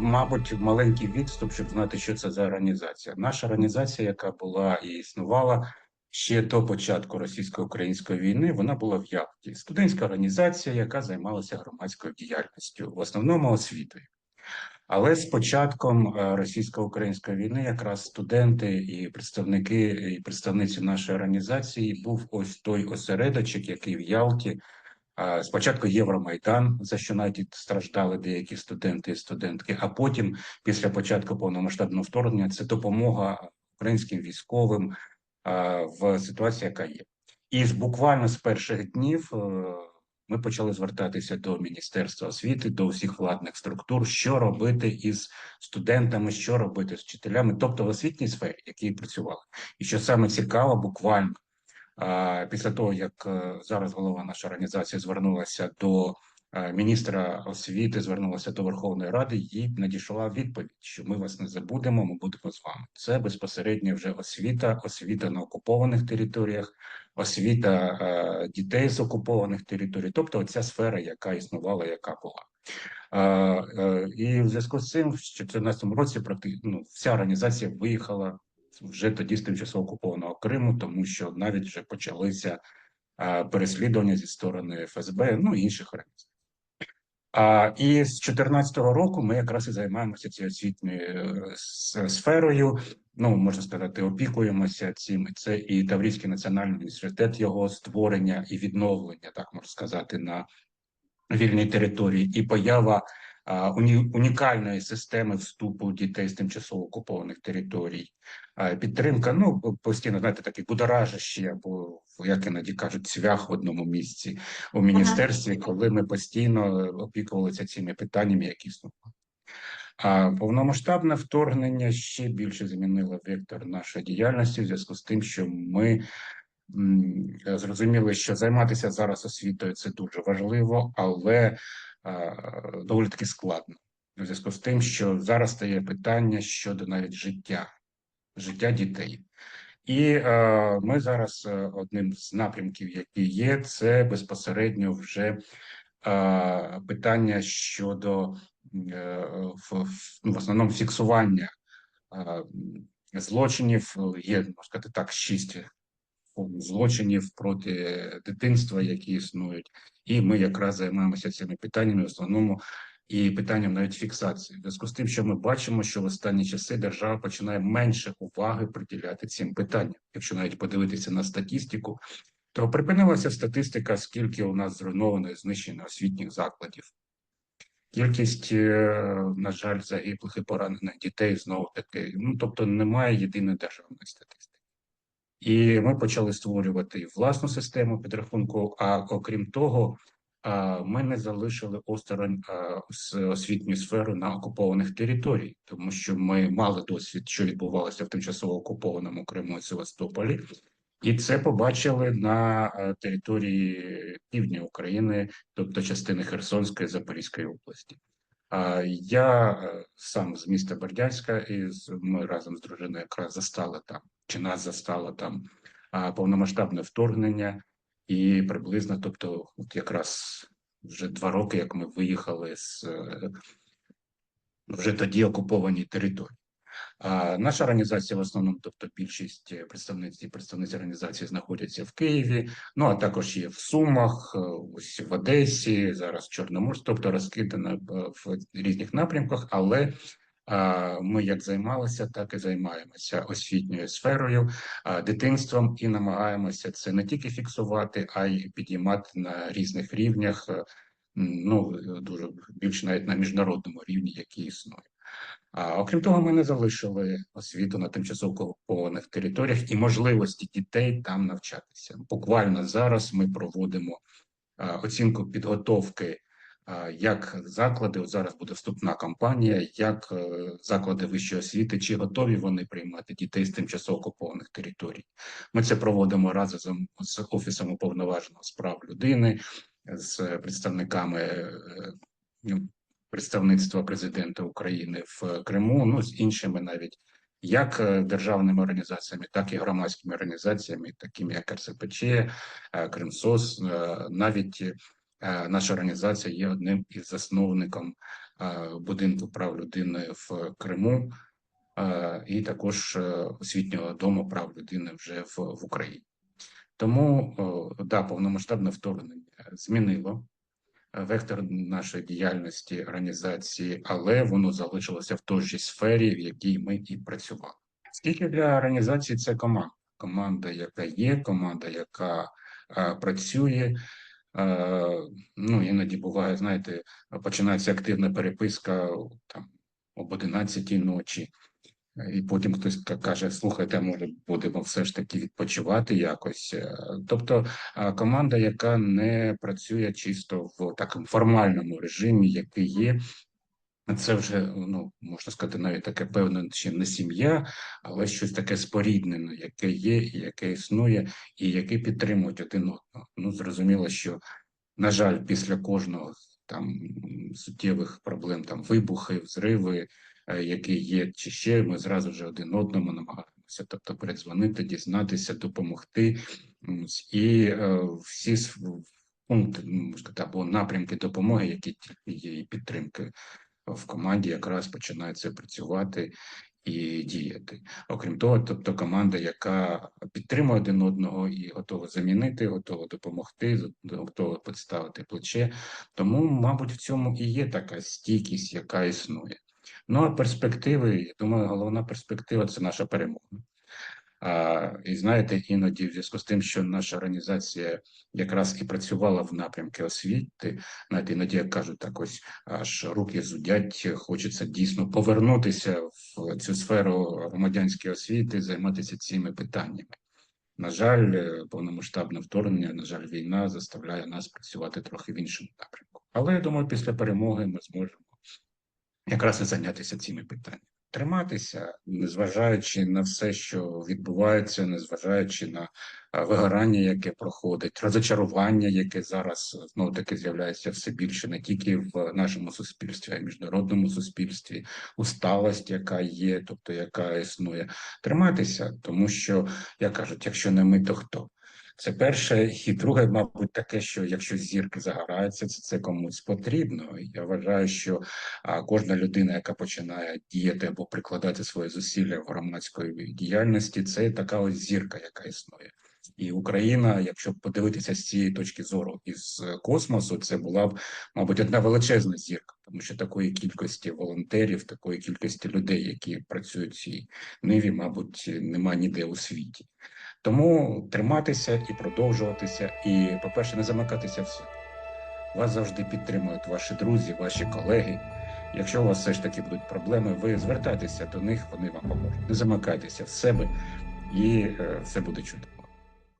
Мабуть, маленький відступ, щоб знати, що це за організація. Наша організація, яка була і існувала ще до початку російсько-української війни, вона була в Ялті. Студентська організація, яка займалася громадською діяльністю, в основному освітою. Але з початком е, російсько-української війни, якраз студенти і представники і представниці нашої організації був ось той осередочок, який в Ялті Спочатку Євромайдан, за що навіть страждали деякі студенти і студентки. А потім, після початку повномасштабного вторгнення, це допомога українським військовим в ситуації, яка є. І буквально з перших днів е, ми почали звертатися до Міністерства освіти, до всіх владних структур, що робити із студентами, що робити з вчителями, тобто в освітній сфері, які працювали. І що саме цікаво, буквально після того, як е, зараз голова нашої організації звернулася до е, міністра освіти, звернулася до Верховної Ради, їй надійшла відповідь, що ми вас не забудемо, ми будемо з вами. Це безпосередньо вже освіта, освіта на окупованих територіях, освіта е, дітей з окупованих територій, тобто ця сфера, яка існувала, яка була. І в зв'язку з цим, в 2014 році практи- ну, вся організація виїхала вже тоді з тимчасово окупованого Криму, тому що навіть вже почалися переслідування зі сторони ФСБ, ну і інших організацій. А, і з 2014 року ми якраз і займаємося цією освітньою е, сферою. Ну можна сказати, опікуємося цим. Це і Таврійський національний університет, його створення і відновлення, так можна сказати, на вільній території, і поява а, уні, унікальної системи вступу дітей з тимчасово окупованих територій, підтримка. Ну постійно знаєте, такі будоражащі, або як іноді кажуть, цвях в одному місці у міністерстві, коли ми постійно опікувалися цими питаннями, які існували. А повномасштабне вторгнення ще більше змінило вектор нашої діяльності в зв'язку з тим, що ми зрозуміли, що займатися зараз освітою це дуже важливо, але доволі таки складно у зв'язку з тим, що зараз стає питання щодо навіть життя, життя дітей. І е, ми зараз е, одним з напрямків, які є, це безпосередньо вже е, питання щодо е, в, в, ну, основному фіксування е, злочинів. Є можна сказати так, шість злочинів проти дитинства, які існують, і ми якраз займаємося цими питаннями в основному. І питанням навіть фіксації в зв'язку з тим, що ми бачимо, що в останні часи держава починає менше уваги приділяти цим питанням. Якщо навіть подивитися на статистику, то припинилася статистика, скільки у нас зруйновано і знищено освітніх закладів. Кількість, е, на жаль, загиблих і поранених дітей знову таки. Ну тобто немає єдиної державної статистики. І ми почали створювати власну систему підрахунку. А окрім того, ми не залишили осторонь а, з освітню сферу на окупованих територій, тому що ми мали досвід, що відбувалося в тимчасово окупованому Криму і Севастополі, і це побачили на території півдня України, тобто частини Херсонської Запорізької області. Я е, сам з міста Бердянська, і ми разом з дружиною якраз застали там, чи нас застало там повномасштабне вторгнення, і приблизно, тобто, от якраз вже два роки, як ми виїхали з е, вже тоді окупованій території. А наша організація в основному, тобто більшість е, представниць і представниць організації знаходяться в Києві, ну а також є в Сумах, е, ось в Одесі, зараз Чорноморськ, тобто розкидано е, в різних напрямках, але ми як займалися, так і займаємося освітньою сферою, дитинством і намагаємося це не тільки фіксувати, а й підіймати на різних рівнях. е, Ну дуже більше навіть на міжнародному рівні, який існує. А окрім того, ми не залишили освіту на тимчасово окупованих територіях і можливості дітей там навчатися. Буквально зараз ми проводимо оцінку підготовки як заклади. От зараз буде вступна кампанія, як е, заклади вищої освіти, чи готові вони приймати дітей з тимчасово окупованих територій. Ми це проводимо разом з офісом уповноваженого з прав людини, з представниками. е, ну, представництва президента України в Криму, ну з іншими навіть як е, державними організаціями, так і громадськими організаціями, такими як РСПЧ, Кримсос, навіть Наша організація є одним із засновником е, будинку прав людини в Криму е, і також е, освітнього дому прав людини вже в, в Україні. Тому да, повномасштабне вторгнення змінило е, вектор нашої діяльності організації, але воно залишилося в той же сфері, в якій ми і працювали. Скільки для організації це команда? Команда, яка є, команда, яка е, працює. Е, ну, іноді буває, знаєте, починається активна переписка там об 11 ночі. І потім хтось каже: слухайте, може, будемо все ж таки відпочивати якось. Е, Тобто команда, яка не працює чисто в такому формальному режимі, який є. Це вже ну можна сказати, навіть таке певне, ще не сім'я, але щось таке споріднене, яке є, яке існує, і яке підтримують один одного. Ну зрозуміло, що на жаль, після кожного там суттєвих проблем, там вибухи, взриви, е, які є, чи ще ми зразу ж один одному намагаємося, тобто передзвонити, дізнатися, допомогти. І е, всі пункти, ну, можна сказати, або напрямки допомоги, які тільки є і підтримки в команді, якраз починаються працювати і діяти. Окрім того, тобто команда, яка підтримує один одного і готова замінити, готова допомогти, готова підставити плече. Тому, мабуть, в цьому і є така стійкість, яка існує. Ну а перспективи, я думаю, головна перспектива це наша перемога. І знаєте, іноді в зв'язку з тим, що наша організація якраз і працювала в напрямку освіти, знаєте, іноді як кажуть, так ось аж руки зудять, хочеться дійсно повернутися в цю сферу громадянської освіти, займатися цими питаннями. На жаль, е, повномасштабне вторгнення, на жаль, війна заставляє нас працювати трохи в іншому напрямку. Але я думаю, після перемоги ми зможемо якраз і зайнятися цими питаннями. Триматися, незважаючи на все, що відбувається, незважаючи на вигорання, яке проходить, розочарування, яке зараз знову таки з'являється все більше не тільки в нашому суспільстві, а й в міжнародному суспільстві, усталость, яка є, тобто яка існує. Триматися, тому що як кажуть, якщо не ми, то хто? Це перше, і друге, мабуть, таке, що якщо зірки загораються, це, це комусь потрібно. Я вважаю, що кожна людина, яка починає діяти або прикладати свої зусилля в громадської діяльності, це така ось зірка, яка існує. І Україна, якщо подивитися з цієї точки зору із е, космосу, це була б, мабуть, одна величезна зірка, тому що такої кількості волонтерів, такої кількості людей, які працюють в цій ниві, мабуть, немає ніде у світі. Тому триматися і продовжуватися, і, по-перше, не замикатися в собі. Вас завжди підтримують ваші друзі, ваші колеги. Якщо у вас все ж таки будуть проблеми, ви звертайтеся до них, вони вам поможуть. Не замикайтеся в себе, і е, все буде чудово.